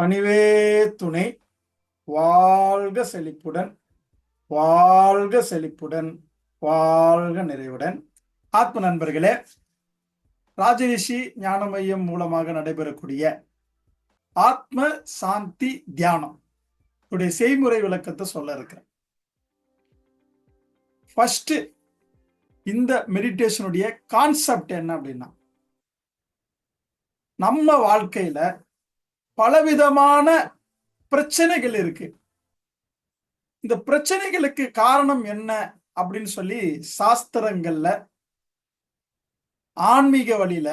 பணிவே துணை வாழ்க செழிப்புடன் வாழ்க செழிப்புடன் வாழ்க நிறைவுடன். ஆத்ம நண்பர்களே ராஜரிஷி ஞான மையம் மூலமாக நடைபெறக்கூடிய ஆத்ம சாந்தி தியானம். உடைய செய்முறை விளக்கத்தை சொல்ல இருக்கிறேன். ஃபர்ஸ்ட் இந்த மெடிடேஷனுடைய கான்செப்ட் என்ன அப்படின்னா நம்ம வாழ்க்கையில பலவிதமான பிரச்சனைகள் இருக்கு. இந்த பிரச்சனைகளுக்கு காரணம் என்ன அப்படின்னு சொல்லி சாஸ்திரங்கள்ல ஆன்மீக வழியில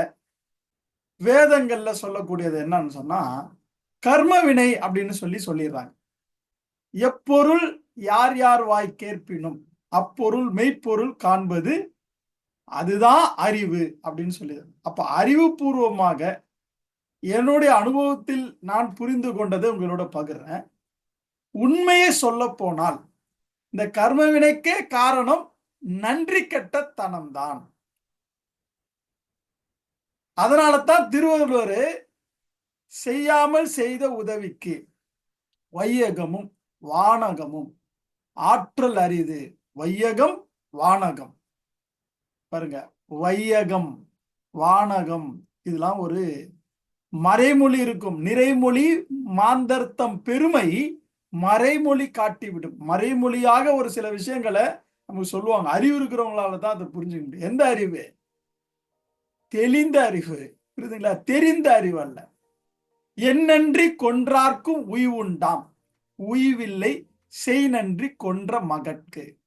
வேதங்கள்ல சொல்லக்கூடியது என்னன்னு சொன்னா கர்ம வினை அப்படின்னு சொல்லி சொல்லிடுறாங்க. எப்பொருள் யார் யார் வாய் கேட்பினும் அப்பொருள் மெய்ப்பொருள் காண்பது அதுதான் அறிவு அப்படின்னு சொல்லி அப்ப அறிவுபூர்வமாக என்னுடைய அனுபவத்தில் நான் புரிந்து கொண்டதை உங்களோட பகிர்றேன். உண்மையை சொல்ல போனால் இந்த கர்ம வினைக்கே காரணம் நன்றி கெட்டத்தனம் தான் அதனால தான் திருவள்ளுவர் செய்யாமல் செய்த உதவிக்கு வையகமும் வானகமும் ஆற்றல் அரிது. வையகம் வானகம். பாருங்க வையகம் வானகம். இதெல்லாம் ஒரு மறைமொழி இருக்கும். நிறைமொழி மாந்தர்த்தம் பெருமை மறைமொழி காட்டிவிடும். மறைமொழியாக ஒரு சில விஷயங்களை நமக்கு சொல்லுவாங்க. அறிவு இருக்கிறவங்களால தான் அதை புரிஞ்சுக்க முடியும். எந்த அறிவு? தெளிந்த அறிவு. புரியுதுங்களா? தெரிந்த அறிவு அல்ல. என்னன்றி கொன்றார்க்கும் உய்வுண்டாம் உய்வில்லை செய் நன்றி கொன்ற மகட்கு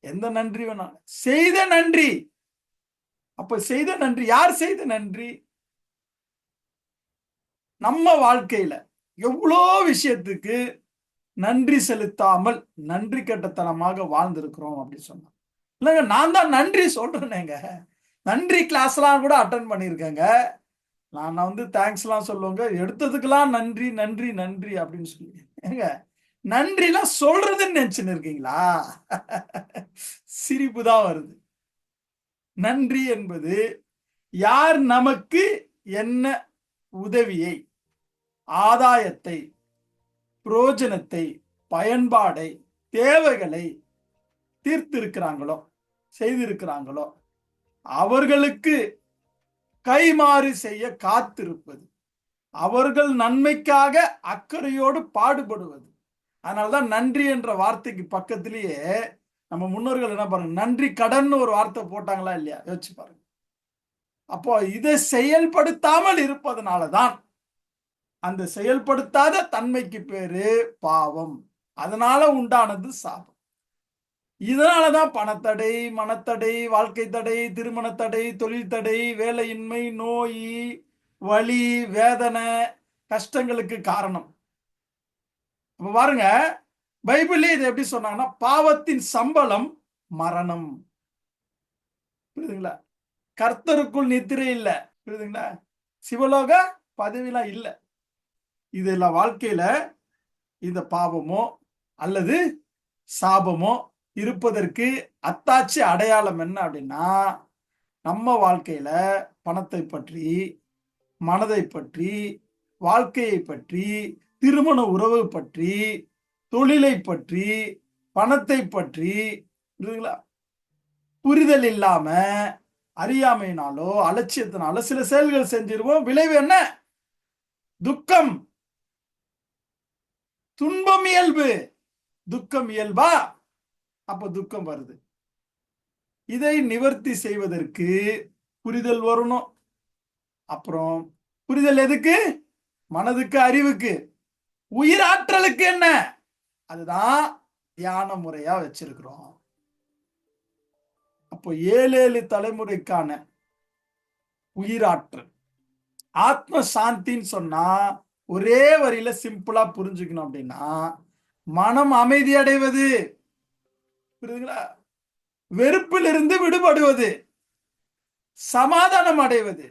எந்த நன்றி வேணாலும். செய்த நன்றி. அப்ப செய்த நன்றி. யார் செய்த நன்றி? நம்ம வாழ்க்கையில எவ்வளோ விஷயத்துக்கு நன்றி செலுத்தாமல் நன்றி கட்டத்தனமாக வாழ்ந்திருக்கிறோம் அப்படின்னு சொன்னான் இல்லைங்க நான் தான் நன்றி சொல்றேனேங்க. நன்றி கிளாஸ்லாம் கூட அட்டன் பண்ணியிருக்கேங்க. நான் வந்து தேங்க்ஸ்லாம் சொல்லுவேங்க. எடுத்ததுக்கெல்லாம் நன்றி நன்றி நன்றி அப்படின்னு சொல்லி ஏங்க நன்றிலாம் சொல்றதுன்னு நினைச்சுன்னு இருக்கீங்களா சிரிப்பு தான் வருது. நன்றி என்பது யார் நமக்கு என்ன உதவியை ஆதாயத்தை புரோஜனத்தை பயன்பாடை தேவைகளை தீர்த்திருக்கிறாங்களோ செய்திருக்கிறாங்களோ அவர்களுக்கு கைமாறு செய்ய காத்திருப்பது. அவர்கள் நன்மைக்காக அக்கறையோடு பாடுபடுவது. அதனாலதான் நன்றி என்ற வார்த்தைக்கு பக்கத்திலேயே நம்ம முன்னோர்கள் என்ன பாருங்க நன்றி கடன் ஒரு வார்த்தை போட்டாங்களா இல்லையா? யோசிச்சு பாருங்க. அப்போ இதை செயல்படுத்தாமல் இருப்பதனாலதான் அந்த செயல்படுத்தாத தன்மைக்கு பேரு பாவம். அதனால உண்டானது சாபம். இதனாலதான் பணத்தடை மனத்தடை வாழ்க்கை தடை திருமண தடை தொழில் தடை வேலையின்மை நோய் வலி வேதனை கஷ்டங்களுக்கு காரணம். அப்ப பாருங்க பைபிள்ல இது எப்படி சொன்னாங்கன்னா பாவத்தின் சம்பளம் மரணம். புரியுதுங்களா? கர்த்தருக்குள் நித்திரை இல்லை. புரியுதுங்களா? சிவலோக பதவிலாம் இல்லை. இதெல்லாம் வாழ்க்கையில இந்த பாவமோ அல்லது சாபமோ இருப்பதற்கு அத்தாட்சி அடையாளம் என்ன அப்படின்னா நம்ம வாழ்க்கையில பணத்தை பற்றி மனதை பற்றி வாழ்க்கையை பற்றி திருமண உறவு பற்றி தொழிலை பற்றி பணத்தை பற்றி புரிதல் இல்லாம அறியாமையினாலோ அலட்சியத்தினாலோ சில செயல்கள் செஞ்சிருவோம். விளைவு என்ன? துக்கம். துன்பம் இயல்பு துக்கம் இயல்பா? அப்ப துக்கம் வருது. இதை நிவர்த்தி செய்வதற்கு புரிதல் வரணும். அப்புறம் புரிதல் எதுக்கு? மனதுக்கு அறிவுக்கு. உயிராற்றலுக்கு என்ன? அதுதான் தியான முறையா வச்சிருக்கிறோம். அப்போ ஏழு ஏழு தலைமுறைக்கான உயிராற்றல். ஆத்ம சாந்தின்னு சொன்னா ஒரே வரியில சிம்பிளா புரிஞ்சுக்கணும் அப்படின்னா மனம் அமைதி அடைவது புரியுதுங்களா? வெறுப்பிலிருந்து விடுபடுவது. சமாதானம் அடைவது.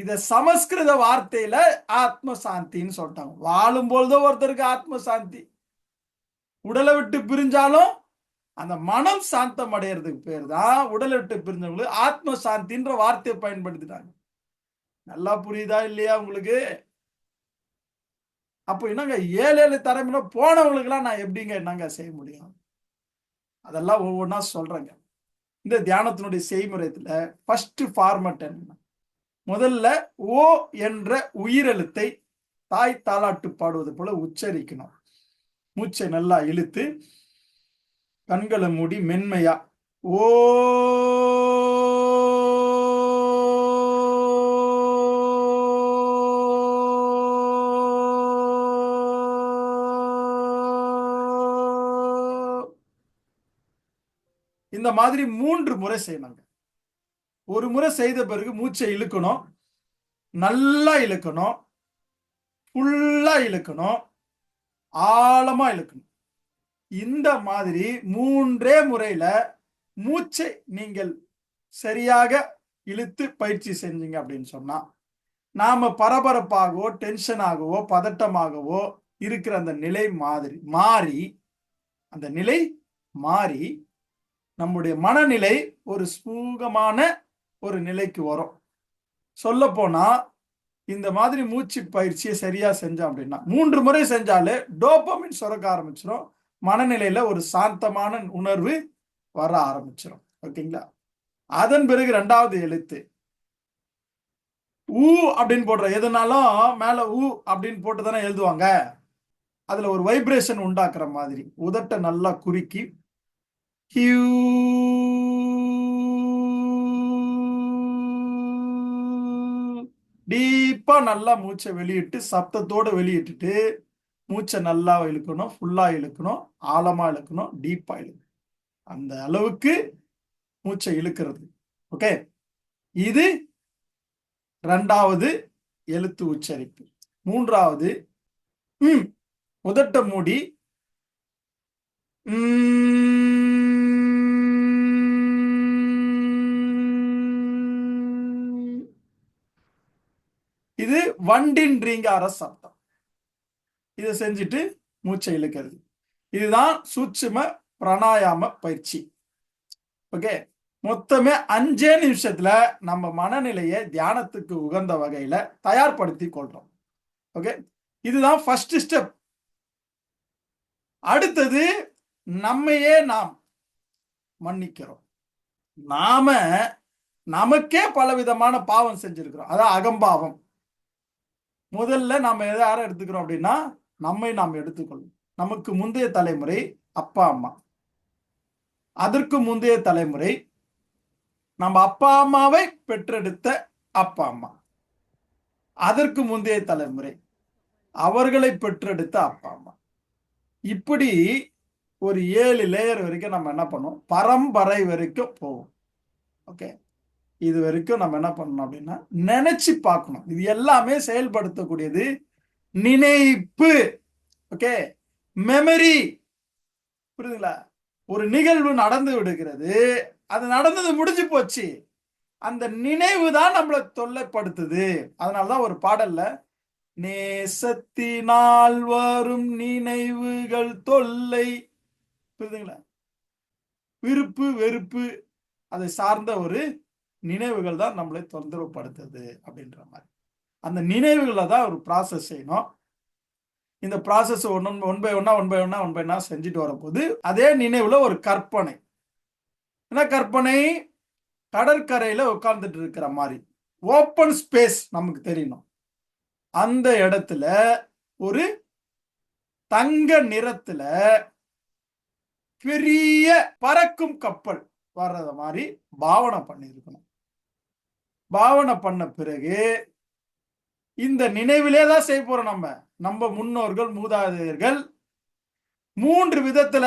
இத சமஸ்கிருத வார்த்தையில ஆத்ம சாந்தின்னு சொல்லிட்டாங்க. வாழும் பொழுதும் ஒருத்தருக்கு ஆத்ம சாந்தி உடலை விட்டு பிரிஞ்சாலும் அந்த மனம் சாந்தம் அடையிறதுக்கு பேர் தான் உடலை விட்டு பிரிஞ்சவங்களுக்கு ஆத்ம சாந்தின்ற வார்த்தையை பயன்படுத்திட்டாங்க. நல்லா புரியுதா இல்லையா உங்களுக்கு? அப்போ என்னங்க ஏழு ஏழு தலைமுறை போனவங்களுக்கெல்லாம் நான் எப்படிங்க என்னங்க செய்ய முடியும்? அதெல்லாம் ஒவ்வொன்றா சொல்றேங்க. இந்த தியானத்தினுடைய செய்முறையத்தில் ஃபர்ஸ்ட் ஃபார்மட் என்ன? முதல்ல ஓ என்ற உயிரெழுத்தை தாய் தாலாட்டு பாடுவது போல உச்சரிக்கணும். மூச்சை நல்லா இழுத்து கண்களை மூடி மென்மையா ஓ இந்த மாதிரி மூன்று முறை செய்யணுங்க. ஒரு முறை செய்த பிறகு மூச்சை இழுக்கணும். நல்லா இழுக்கணும். ஃபுல்லா இழுக்கணும். ஆழமா இழுக்கணும். இந்த மாதிரி மூன்றே முறையில மூச்சை நீங்கள் சரியாக இழுத்து பயிற்சி செஞ்சீங்க அப்படின்னு சொன்னா நாம பரபரப்பாகவோ டென்ஷனாகவோ பதட்டமாகவோ இருக்கிற அந்த நிலை மாதிரி மாறி அந்த நிலை மாறி நம்முடைய மனநிலை ஒரு சுகமான ஒரு நிலைக்கு வரும். சொல்ல போனா இந்த மாதிரி மூச்சு பயிற்சியை சரியா செஞ்சோம் அப்படின்னா மூன்று முறை செஞ்சாலே டோப்பமின் சுரக்க ஆரம்பிச்சிடும் மனநிலையில ஒரு சாந்தமான உணர்வு வர ஆரம்பிச்சிடும் ஓகேங்களா? அதன் பிறகு ரெண்டாவது எழுத்து. ஊ அப்படின்னு போடுற எதுனாலும் மேல ஊ அப்படின்னு போட்டு தானே எழுதுவாங்க. அதுல ஒரு வைப்ரேஷன் உண்டாக்குற மாதிரி. உதட்டை நல்லா குறுக்கி டீப்பா நல்லா மூச்சை வெளியிட்டு சப்தத்தோடு வெளியிட்டுட்டு மூச்சை நல்லா இழுக்கணும் ஃபுல்லா இழுக்கணும் ஆழமா இழுக்கணும் டீப்பா இழுக்கணும். அந்த அளவுக்கு மூச்சை இழுக்கிறது. ஓகே இது ரெண்டாவது எழுத்து உச்சரிப்பு. மூன்றாவது ம் உதட்ட மூடி உம் வண்டின்றீங்க ரீங்கார சப்தம் இதை செஞ்சுட்டு மூச்சை இழுக்கிறது. இதுதான் சூட்சும பிராணாயாம பயிற்சி. ஓகே? மொத்தமே அஞ்சே நிமிஷத்துல நம்ம மனநிலையை தியானத்துக்கு உகந்த வகையில தயார்படுத்தி கொள்றோம். ஓகே? இதுதான் ஃபர்ஸ்ட் ஸ்டெப் அடுத்தது நம்மையே நாம் மன்னிக்கிறோம். நாம நமக்கே பலவிதமான பாவம் செஞ்சிருக்கிறோம். அதான் அகம்பாவம். முதல்ல நாம் எதை யாரை எடுத்துக்கிறோம் அப்படின்னா நம்மை நாம் எடுத்துக்கொள்ளும் நமக்கு முந்தைய தலைமுறை அப்பா அம்மா. அதற்கு முந்தைய தலைமுறை நம்ம அப்பா அம்மாவை பெற்றெடுத்த அப்பா அம்மா. அதற்கு முந்தைய தலைமுறை அவர்களை பெற்றெடுத்த அப்பா அம்மா. இப்படி ஒரு ஏழு லேயர் வரைக்கும் நம்ம என்ன பண்ணுவோம்? பரம்பரை வரைக்கும் போவோம். ஓகே இது வரைக்கும் நம்ம என்ன பண்ணணும் அப்படின்னா நினைச்சு பார்க்கணும். இது எல்லாமே செயல்படுத்தக்கூடியது நினைப்பு. ஓகே மெமரி புரியுதுங்களா? ஒரு நிகழ்வு நடந்து விடுகிறது. அது நடந்தது முடிஞ்சு போச்சு. அந்த நினைவு தான் நம்மளை தொல்லைப்படுத்துது. அதனாலதான் ஒரு பாடல்ல நேசத்தினால் வரும் நினைவுகள் தொல்லை. புரியுதுங்களா? விருப்பு வெறுப்பு அதை சார்ந்த ஒரு நினைவுகள் தான் நம்மளை தொந்தரவுப்படுத்துது அப்படின்ற மாதிரி. அந்த நினைவுகளை தான் ஒரு ப்ராசஸ் செய்யணும். இந்த ப்ராசஸ் ஒன் ஒன் பை ஒன்னா ஒன் பை ஒன்னா ஒன் பை ஒன்னா செஞ்சுட்டு வரும்போது அதே நினைவுல ஒரு கற்பனை. என்ன கற்பனை கடற்கரையில உட்கார்ந்துட்டு இருக்கிற மாதிரி. ஓப்பன் ஸ்பேஸ் நமக்கு தெரியணும். அந்த இடத்துல ஒரு தங்க நிறத்துல பெரிய பறக்கும் கப்பல் வர்றத மாதிரி பாவனை பண்ணியிருக்கணும். பாவனை பண்ண பிறகு இந்த நினைவிலே தான் செய்ய போறோம் நம்ம. நம்ம முன்னோர்கள் மூதாதையர்கள் மூன்று விதத்துல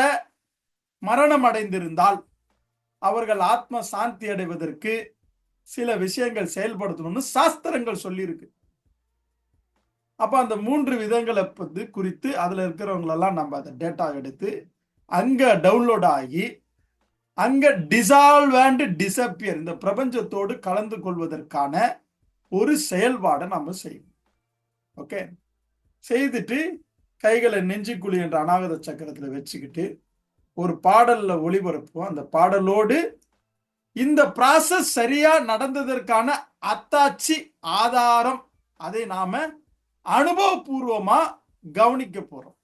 மரணம் அடைந்திருந்தால் அவர்கள் ஆத்ம சாந்தி அடைவதற்கு சில விஷயங்கள் செயல்படுத்தணும்னு சாஸ்திரங்கள் சொல்லியிருக்கு. அப்ப அந்த மூன்று விதங்களை வந்து குறித்து அதுல இருக்கிறவங்களெல்லாம் நம்ம அதை டேட்டா எடுத்து அங்க டவுன்லோட் ஆகி அங்க டிசால்வ் அண்ட் டிசப்பியர் இந்த பிரபஞ்சத்தோடு கலந்து கொள்வதற்கான ஒரு செயல்பாடை நம்ம செய்யணும். ஓகே செய்துட்டு கைகளை நெஞ்சுக்குழி என்ற அநாகத சக்கரத்தில் வச்சுக்கிட்டு ஒரு பாடல்ல ஒளிபரப்புவோம். அந்த பாடலோடு இந்த ப்ராசஸ் சரியா நடந்ததற்கான அத்தாட்சி ஆதாரம் அதை நாம அனுபவபூர்வமா கவனிக்க போறோம்.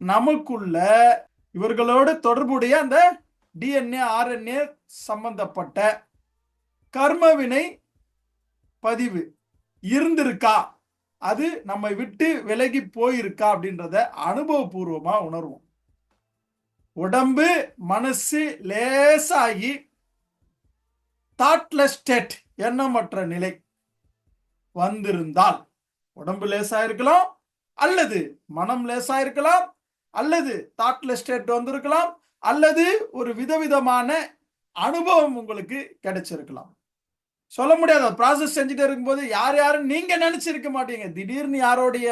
நமக்குள்ள இவர்களோடு தொடர்புடைய அந்த டிஎன்ஏ ஆர்என்ஏ சம்பந்தப்பட்ட கர்மவினை பதிவு இருந்திருக்கா? அது நம்மை விட்டு விலகி போயிருக்கா அப்படின்றத அனுபவபூர்வமா உணர்வோம். உடம்பு மனசு லேசாகி தாட்லெஸ் ஸ்டேட் எண்ணமற்ற நிலை வந்திருந்தால் உடம்பு லேசா இருக்கலாம் அல்லது மனம் லேசா இருக்கலாம் அல்லது தாட்லெஸ் ஸ்டேட் வந்திருக்கலாம் அல்லது ஒரு விதவிதமான அனுபவம் உங்களுக்கு கிடைச்சிருக்கலாம். சொல்ல முடியாது. ப்ராசஸ் செஞ்சுட்டு இருக்கும்போது யார் யாரும் நீங்க நினைச்சிருக்க மாட்டீங்க. திடீர்னு யாரோடைய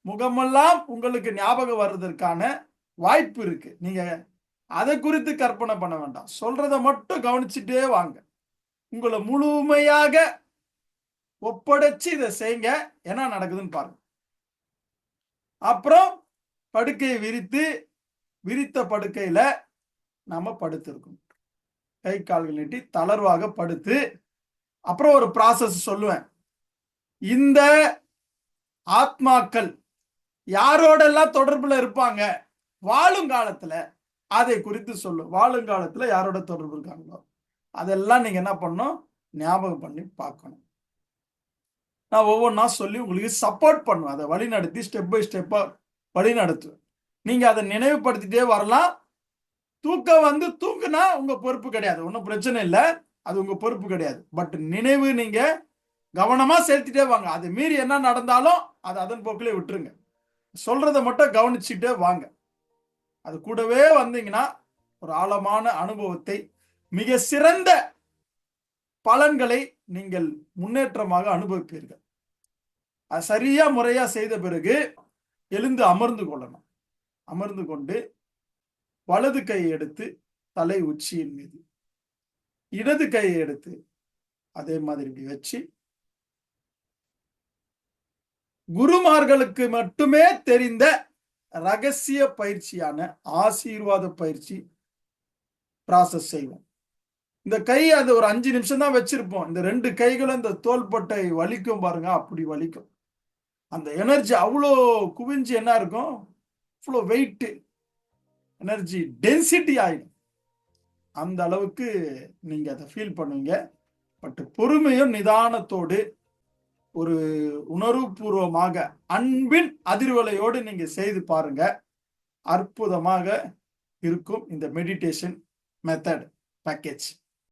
முகமெல்லாம் உங்களுக்கு ஞாபகம் வர்றதற்கான வாய்ப்பு இருக்கு. நீங்க அதை குறித்து கற்பனை பண்ண வேண்டாம். சொல்றத மட்டும் கவனிச்சுட்டே வாங்க. உங்களை முழுமையாக ஒப்படைச்சு இதை செய்யுங்க. என்ன நடக்குதுன்னு பாருங்க. அப்புறம் படுக்கையை விரித்து விரித்த படுக்கையில நம்ம படுத்திருக்கணும். கை கால்கள் நீட்டி தளர்வாக படுத்து அப்புறம் ஒரு ப்ராசஸ் சொல்லுவேன். இந்த ஆத்மாக்கள் யாரோடெல்லாம் தொடர்புல இருப்பாங்க? வாழும் காலத்துல அதை குறித்து சொல்லு. வாழும் காலத்துல யாரோட தொடர்பு இருக்காங்களோ? அதெல்லாம் நீங்க என்ன பண்ணணும்? ஞாபகம் பண்ணி பார்க்கணும். நான் ஒவ்வொன்றா சொல்லி உங்களுக்கு சப்போர்ட் பண்ணுவேன். அதை வழி நடத்தி ஸ்டெப் பை ஸ்டெப்பாக வழி நடத்துவேன் நீங்க அதை நினைவுபடுத்திட்டே வரலாம். தூக்கம் வந்து தூக்குனா உங்க பொறுப்பு கிடையாது. ஒன்றும் பிரச்சனை இல்லை. அது உங்க பொறுப்பு கிடையாது. பட் நினைவு நீங்க கவனமா செலுத்திட்டே வாங்க. அது மீறி என்ன நடந்தாலும் அது அதன் போக்கிலே விட்டுருங்க. சொல்றத மட்டும் கவனிச்சுட்டே வாங்க. அது கூடவே வந்தீங்கன்னா ஒரு ஆழமான அனுபவத்தை மிக சிறந்த பலன்களை நீங்கள் முன்னேற்றமாக அனுபவிப்பீர்கள். அது சரியா முறையா செய்த பிறகு எழுந்து அமர்ந்து கொள்ளணும். அமர்ந்து கொண்டு வலது கையை எடுத்து தலை உச்சியின் மீது இடது கையை எடுத்து அதே மாதிரி இப்படி வச்சு குருமார்களுக்கு மட்டுமே தெரிந்த ரகசிய பயிற்சியான ஆசீர்வாத பயிற்சி ப்ராசஸ் செய்வோம். இந்த கை அந்த ஒரு அஞ்சு நிமிஷம் தான் வச்சிருப்போம். இந்த ரெண்டு கைகளும் இந்த தோள்பட்டை வலிக்கும் பாருங்க அப்படி வலிக்கும். அந்த எனர்ஜி அவ்வளோ குவிஞ்சு என்ன இருக்கும்? அவ்வளோ வெயிட்டு எனர்ஜி டென்சிட்டி ஆகிடும் அந்த அளவுக்கு நீங்கள் அதை ஃபீல் பண்ணுவீங்க. பட் பொறுமையும் நிதானத்தோடு ஒரு உணர்வுபூர்வமாக அன்பின் அதிர்வலையோடு நீங்கள் செய்து பாருங்க. அற்புதமாக இருக்கும் இந்த மெடிடேஷன் மெத்தட் பேக்கேஜ்